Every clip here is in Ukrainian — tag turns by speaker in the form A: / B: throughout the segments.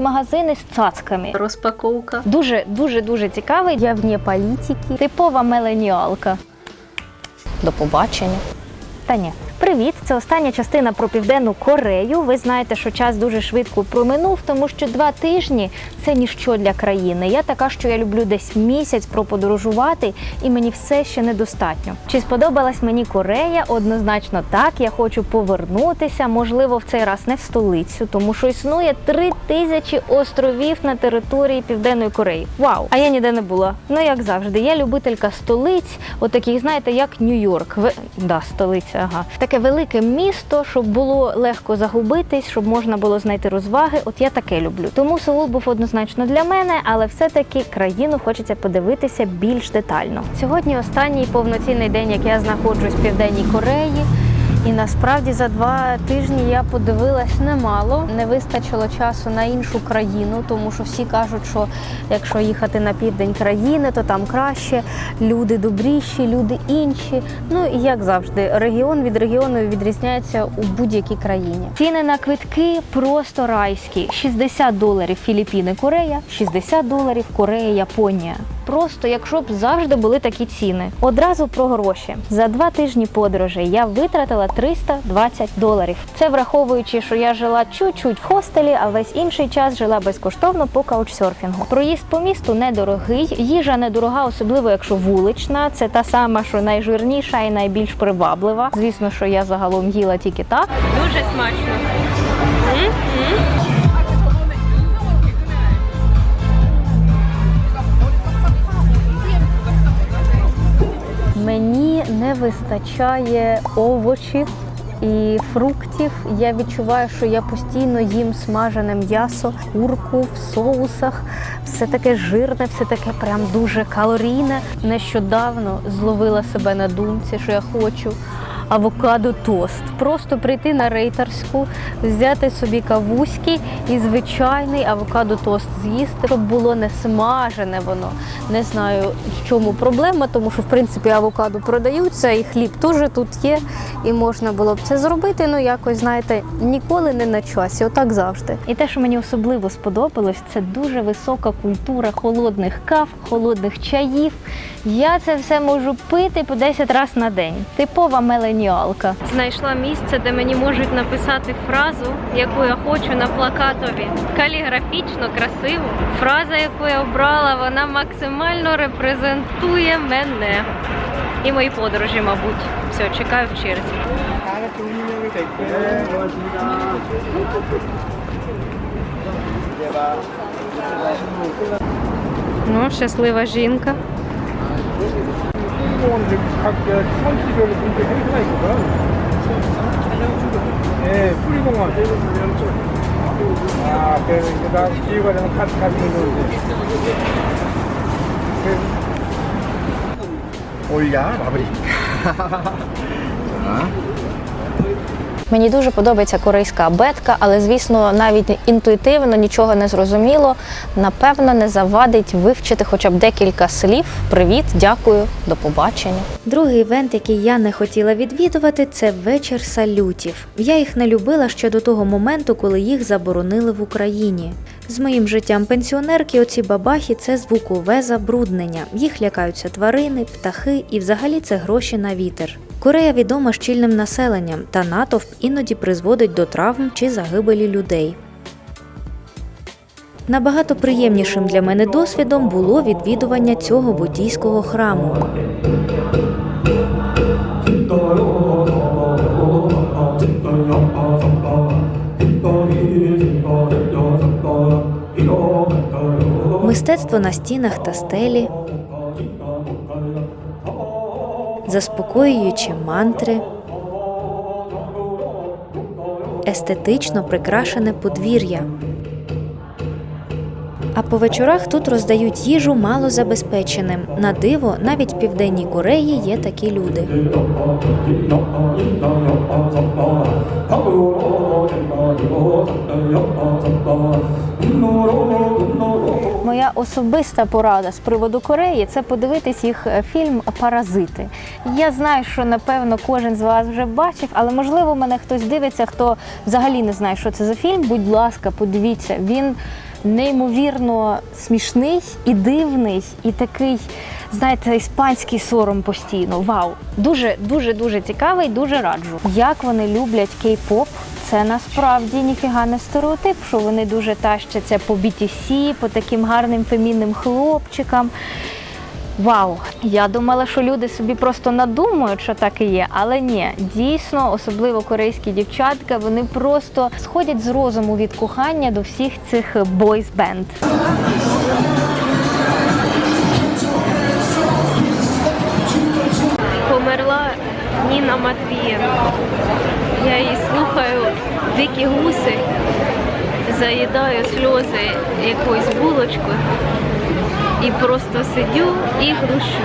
A: Магазини з цацками.
B: Розпаковка.
A: Дуже дуже дуже цікавий.
B: Я вне політики.
A: Типова меленіалка.
B: До побачення.
A: Та ні. Привіт, це остання частина про південну Корею. Ви знаєте, що час дуже швидко проминув, тому що два тижні це ніщо для країни. Я така, що я люблю десь місяць проподорожувати, і мені все ще недостатньо. Чи сподобалась мені Корея? Однозначно так. Я хочу повернутися. Можливо, в цей раз не в столицю, тому що існує три тисячі островів на території Південної Кореї. Вау! А я ніде не була. Ну як завжди, я любителька столиць, отаких, знаєте, як Нью-Йорк. Ви... Да, столиця, ага. Таке велике місто, щоб було легко загубитись, щоб можна було знайти розваги. От я таке люблю. Тому Сеул був однозначно для мене, але все-таки країну хочеться подивитися більш детально. Сьогодні останній повноцінний день, як я знаходжусь в Південній Кореї. І насправді за два тижні я подивилась немало. Не вистачило часу на іншу країну, тому що всі кажуть, що якщо їхати на південь країни, то там краще, люди добріші, люди інші. Ну і як завжди, регіон від регіону відрізняється у будь-якій країні. Ціни на квитки просто райські: 60 доларів Філіппіни, Корея, 60 доларів Корея, Японія. Просто якщо б завжди були такі ціни. Одразу про гроші. За два тижні подорожей я витратила 320 доларів. Це враховуючи, що я жила чуть-чуть в хостелі, а весь інший час жила безкоштовно по каучсерфінгу. Проїзд по місту недорогий, їжа недорога, особливо якщо вулична. Це та сама, що найжирніша і найбільш приваблива. Звісно, що я загалом їла тільки так.
B: Дуже смачно.
A: Не вистачає овочів і фруктів. Я відчуваю, що я постійно їм смажене м'ясо, курку в соусах. Все таке жирне, все таке прям дуже калорійне. Нещодавно зловила себе на думці, що я хочу. Авокадо тост. Просто прийти на рейтерську, взяти собі кавуськи і звичайний авокадо тост з'їсти, щоб було не смажене воно. Не знаю, в чому проблема, тому що в принципі авокадо продаються, і хліб теж тут є, і можна було б це зробити. Ну якось знаєте, ніколи не на часі, отак завжди. І те, що мені особливо сподобалось, це дуже висока культура холодних кав, холодних чаїв. Я це все можу пити по 10 разів на день. Типова геніалка.
B: Знайшла місце, де мені можуть написати фразу, яку я хочу на плакатові. Каліграфічно, красиво. Фраза, яку я обрала, вона максимально репрезентує мене. І мої подорожі, мабуть. Все, чекаю в черзі. Ну, щаслива жінка.
C: 수공원 각 성지별로 분들 행사가 있거든. 네, 수리공원. 아, 그래서 이제 나 되면 같이 가시는 거지. 올려, 마무리. 자.
A: Мені дуже подобається корейська абетка, але звісно, навіть інтуїтивно нічого не зрозуміло. Напевно, не завадить вивчити хоча б декілька слів. Привіт, дякую, до побачення. Другий івент, який я не хотіла відвідувати, це вечір салютів. Я їх не любила ще до того моменту, коли їх заборонили в Україні. З моїм життям пенсіонерки оці бабахи це звукове забруднення. Їх лякаються тварини, птахи і взагалі це гроші на вітер. Корея відома щільним населенням, та натовп іноді призводить до травм чи загибелі людей. Набагато приємнішим для мене досвідом було відвідування цього буддійського храму. Мистецтво на стінах та стелі, заспокоюючі мантри, естетично прикрашене подвір'я. А по вечорах тут роздають їжу малозабезпеченим. На диво, навіть в південній Кореї є такі люди. Моя особиста порада з приводу Кореї це подивитись їх е, фільм Паразити. Я знаю, що напевно кожен з вас вже бачив, але можливо мене хтось дивиться, хто взагалі не знає, що це за фільм. Будь ласка, подивіться. Він неймовірно смішний і дивний, і такий, знаєте, іспанський сором постійно. Вау! Дуже, дуже, дуже цікавий, дуже раджу. Як вони люблять кей-поп. Це насправді ніфіга не стереотип, що вони дуже тащаться по BTC, по таким гарним фемінним хлопчикам. Вау! Я думала, що люди собі просто надумають, що так і є, але ні, дійсно, особливо корейські дівчатка, вони просто сходять з розуму від кохання до всіх цих бойс-бенд.
B: Померла Ніна Матвієнко. Я її слухаю дикі гуси, заїдаю сльози якоюсь булочкою і просто сидю і грущу.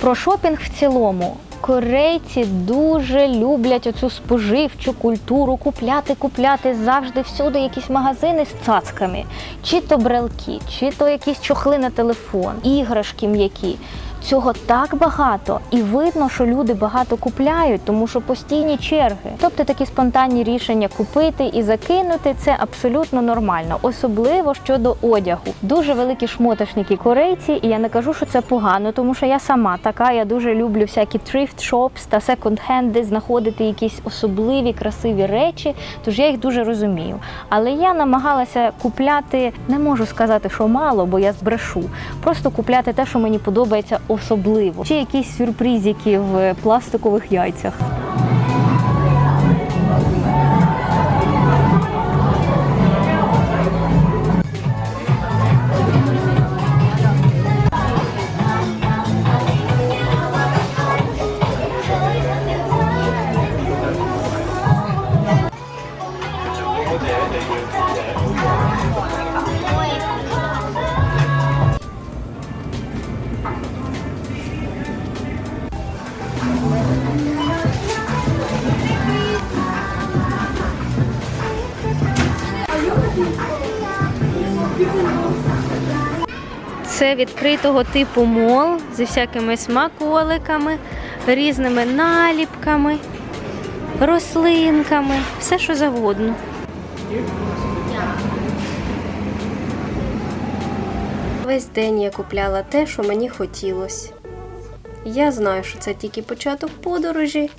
A: Про шопінг в цілому. Корейці дуже люблять оцю споживчу культуру купляти, купляти завжди всюди якісь магазини з цацками, чи то брелки, чи то якісь чохли на телефон, іграшки м'які. Цього так багато, і видно, що люди багато купляють, тому що постійні черги. Тобто такі спонтанні рішення купити і закинути це абсолютно нормально, особливо щодо одягу. Дуже великі шмотошники корейці, і я не кажу, що це погано, тому що я сама така. Я дуже люблю всякі shops та секонд-хенди, знаходити якісь особливі красиві речі. Тож я їх дуже розумію. Але я намагалася купляти, не можу сказати, що мало, бо я збрешу. Просто купляти те, що мені подобається особливо. Чи якісь сюрпризики в пластикових яйцях.
B: Відкритого типу мол зі всякими смаколиками, різними наліпками, рослинками, все що завгодно. Весь день я купляла те, що мені хотілося. Я знаю, що це тільки початок подорожі.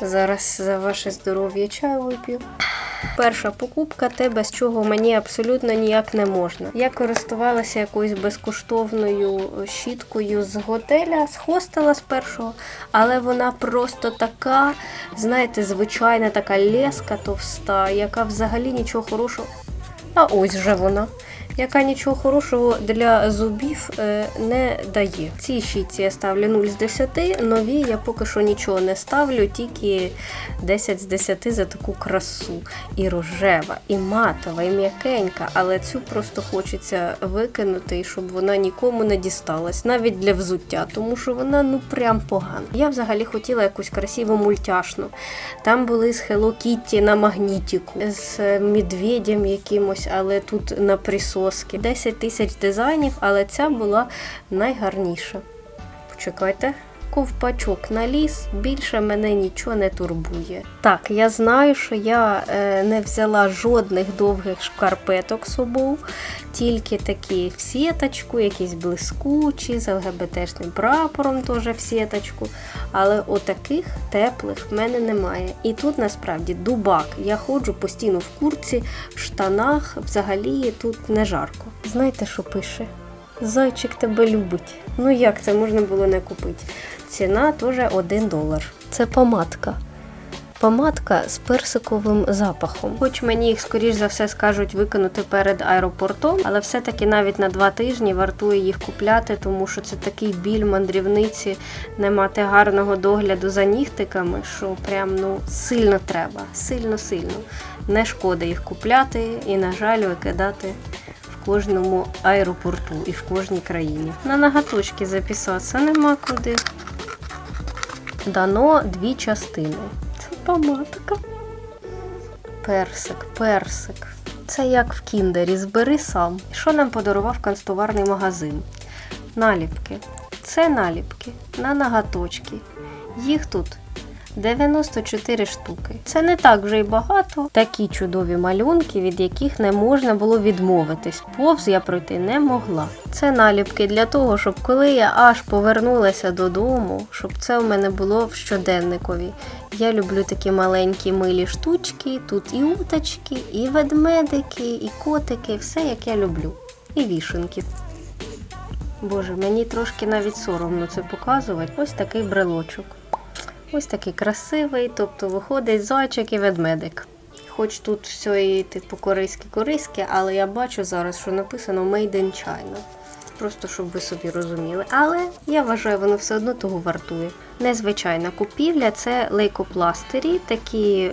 B: Зараз за ваше здоров'я чаю вип'ю. Перша покупка те, без чого мені абсолютно ніяк не можна. Я користувалася якоюсь безкоштовною щіткою з готеля, з хостела з першого, але вона просто така, знаєте, звичайна така леска товста, яка взагалі нічого хорошого. А ось же вона. Яка нічого хорошого для зубів е, не дає. Цій щітці я ставлю 0 з 10, нові я поки що нічого не ставлю, тільки 10 з 10 за таку красу. І рожева, і матова, і м'якенька, але цю просто хочеться викинути, і щоб вона нікому не дісталась, навіть для взуття, тому що вона ну прям погана. Я взагалі хотіла якусь красиву мультяшну. Там були з Hello Kitty на магнітіку, з е, медведем якимось, але тут на присоски. 10 тисяч дизайнів, але ця була найгарніша. Почекайте. Ковпачок на ліс, більше мене нічого не турбує. Так, я знаю, що я е, не взяла жодних довгих шкарпеток з собою, тільки такі в сіточку, якісь блискучі, з ЛГБТшним прапором теж в сіточку. Але отаких теплих в мене немає. І тут насправді дубак. Я ходжу постійно в курці, в штанах, взагалі тут не жарко. Знаєте, що пише? Зайчик тебе любить. Ну як це можна було не купити? Ціна теж 1 долар. Це помадка. помадка з персиковим запахом. Хоч мені їх, скоріш за все, скажуть викинути перед аеропортом, але все-таки навіть на два тижні вартує їх купляти, тому що це такий біль мандрівниці, не мати гарного догляду за нігтиками, що прям ну сильно треба, сильно сильно. Не шкода їх купляти і, на жаль, викидати кожному аеропорту і в кожній країні. На ноготочки записатися нема куди. Дано дві частини. Це помадка. Персик, персик. Це як в кіндері, збери сам. Що нам подарував канцтоварний магазин? Наліпки. Це наліпки на ноготочки. Їх тут 94 штуки. Це не так вже й багато. Такі чудові малюнки, від яких не можна було відмовитись. Повз я пройти не могла. Це наліпки для того, щоб коли я аж повернулася додому, щоб це в мене було в щоденникові. Я люблю такі маленькі милі штучки. Тут і уточки, і ведмедики, і котики, все як я люблю. І вішенки. Боже, мені трошки навіть соромно це показувати. Ось такий брелочок. Ось такий красивий, тобто виходить зайчик і ведмедик. Хоч тут все і типу корейське-корейське, але я бачу зараз, що написано Made in China. Просто щоб ви собі розуміли. Але я вважаю, воно все одно того вартує. Незвичайна купівля це лейкопластирі, такі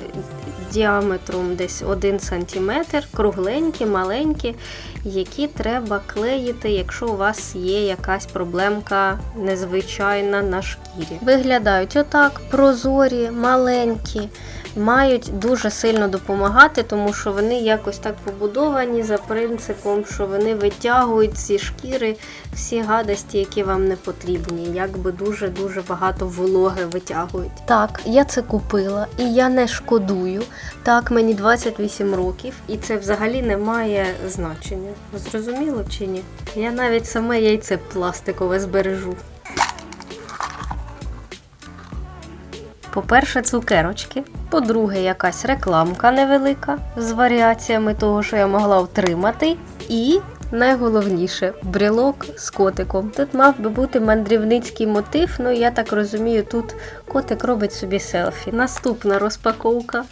B: діаметром десь 1 см, кругленькі, маленькі, які треба клеїти, якщо у вас є якась проблемка незвичайна на шкірі. Виглядають отак, прозорі, маленькі. Мають дуже сильно допомагати, тому що вони якось так побудовані за принципом, що вони витягують ці шкіри, всі гадості, які вам не потрібні, якби дуже-дуже багато вологи витягують. Так, я це купила і я не шкодую. Так, мені 28 років, і це взагалі не має значення. Зрозуміло чи ні? Я навіть саме яйце пластикове збережу. По-перше, цукерочки. По-друге, якась рекламка невелика з варіаціями того, що я могла отримати. І найголовніше брелок з котиком. Тут мав би бути мандрівницький мотив, ну я так розумію, тут котик робить собі селфі. Наступна розпаковка.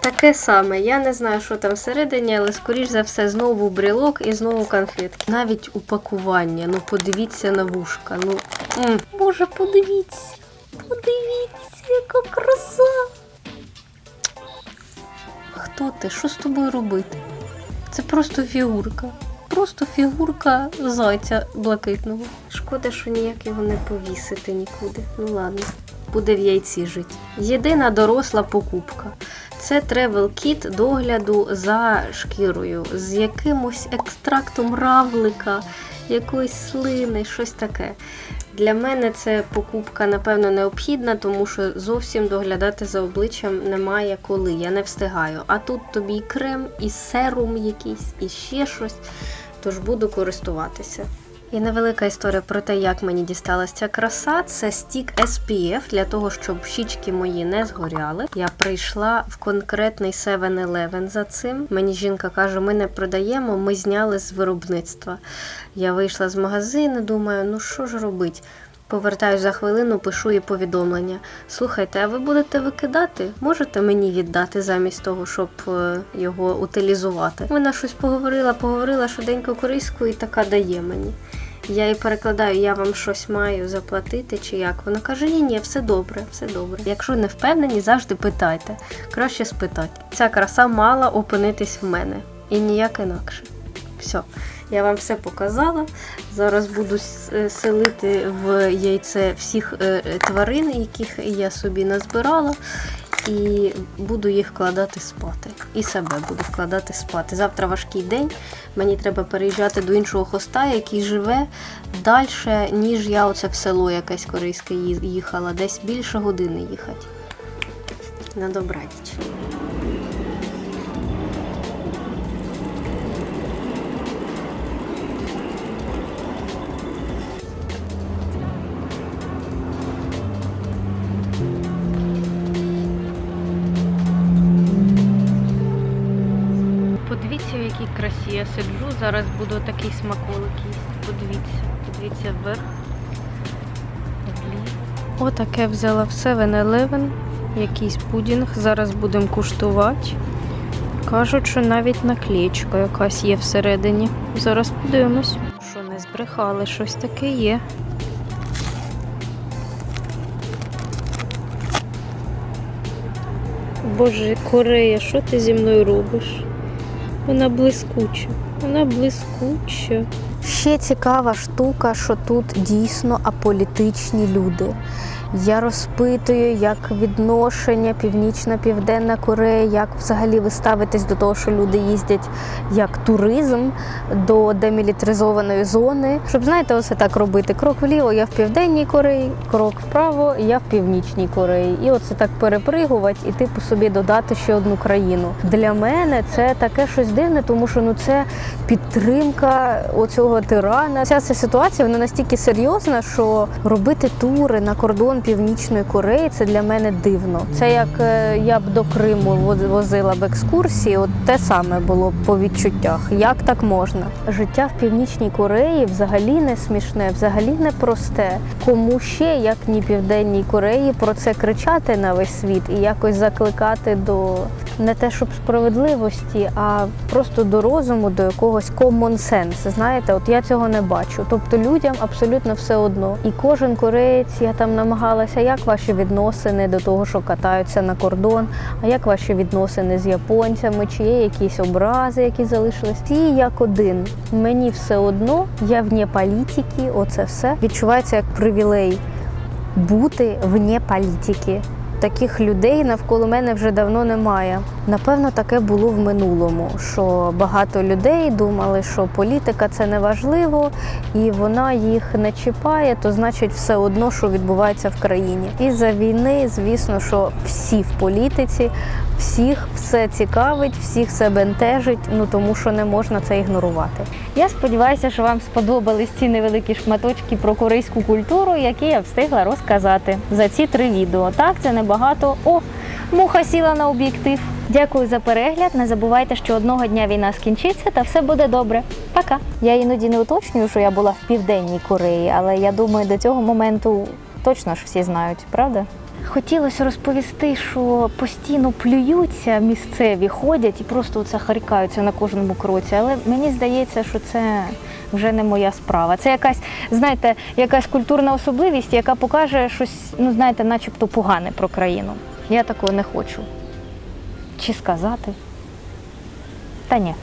B: Таке саме, я не знаю, що там всередині, але скоріш за все знову брелок і знову конфетки. Навіть упакування. Ну подивіться на вушка. Ну м. боже, подивіться. Подивіться, яка краса. Хто ти? Що з тобою робити? Це просто фігурка. Просто фігурка зайця блакитного. Шкода, що ніяк його не повісити нікуди. Ну ладно, буде в яйці жити. Єдина доросла покупка. Це тревел кіт догляду за шкірою з якимось екстрактом равлика, якоїсь слини, щось таке. Для мене це покупка, напевно, необхідна, тому що зовсім доглядати за обличчям немає коли. Я не встигаю. А тут тобі і крем, і серум якийсь, і ще щось. Тож буду користуватися. І невелика історія про те, як мені дісталася ця краса. Це стік SPF для того, щоб щічки мої не згоряли. Я прийшла в конкретний 7-Eleven за цим. Мені жінка каже: ми не продаємо, ми зняли з виробництва. Я вийшла з магазину, думаю, ну що ж робить? Повертаюсь за хвилину, пишу їй повідомлення. Слухайте, а ви будете викидати? Можете мені віддати замість того, щоб е, його утилізувати? Вона щось поговорила, поговорила швиденько корейською і така дає мені. Я їй перекладаю, я вам щось маю заплатити чи як. Вона каже: ні, ні, все добре, все добре. Якщо не впевнені, завжди питайте. Краще спитати. Ця краса мала опинитись в мене і ніяк інакше. Все, я вам все показала. Зараз буду е, селити в яйце всіх е, тварин, яких я собі назбирала. І буду їх вкладати спати. І себе буду вкладати спати. Завтра важкий день. Мені треба переїжджати до іншого хоста, який живе далі, ніж я оце в село якесь корейське їхала. Десь більше години їхати. На добраніч. Якій красі я сиджу. Зараз буду такий смаколик їсти. Подивіться, подивіться вверх. Отаке взяла в 7-Eleven.
D: якийсь пудінг. Зараз будемо куштувати. Кажуть, що навіть наклеєчка якась є всередині. Зараз подивимось. Що не збрехали, щось таке є. Боже, Корея, що ти зі мною робиш? Вона блискуча. Вона блискуча.
B: Ще цікава штука, що тут дійсно аполітичні люди. Я розпитую, як відношення Північна Південна Корея, як взагалі ви ставитесь до того, що люди їздять як туризм до демілітаризованої зони. Щоб знаєте, ось так робити. Крок вліво, я в Південній Кореї, крок вправо, я в Північній Кореї. І оце так перепригувати і типу собі додати ще одну країну. Для мене це таке щось дивне, тому що ну це підтримка оцього тирана. Ця вся ситуація вона настільки серйозна, що робити тури на кордон Північної Кореї це для мене дивно. Це як е, я б до Криму возила б екскурсії, от те саме було по відчуттях. Як так можна? Життя в Північній Кореї взагалі не смішне, взагалі не просте. Кому ще, як ні Південній Кореї, про це кричати на весь світ і якось закликати до не те, щоб справедливості, а просто до розуму, до якогось common sense. Знаєте, от я цього не бачу. Тобто людям абсолютно все одно. І кожен кореєць, я там намагалася, як ваші відносини до того, що катаються на кордон, а як ваші відносини з японцями, чи є якісь образи, які залишились. Всі як один. Мені все одно, я вне політики, оце все відчувається як привілей бути вне політики. Таких людей навколо мене вже давно немає. Напевно, таке було в минулому, що багато людей думали, що політика це не важливо, і вона їх не чіпає, то значить все одно, що відбувається в країні. І за війни, звісно, що всі в політиці, всіх все цікавить, всіх все бентежить, ну тому що не можна це ігнорувати. Я сподіваюся, що вам сподобались ці невеликі шматочки про корейську культуру, які я встигла розказати за ці три відео. Так, це небагато. О, муха сіла на об'єктив. Дякую за перегляд. Не забувайте, що одного дня війна скінчиться та все буде добре. Пока. Я іноді не уточнюю, що я була в південній Кореї, але я думаю, до цього моменту точно ж всі знають, правда? Хотілося розповісти, що постійно плюються місцеві, ходять і просто оце харкаються на кожному кроці. Але мені здається, що це вже не моя справа. Це якась, знаєте, якась культурна особливість, яка покаже щось, ну знаєте, начебто погане про країну. Я такого не хочу. Чи сказати? Та ні.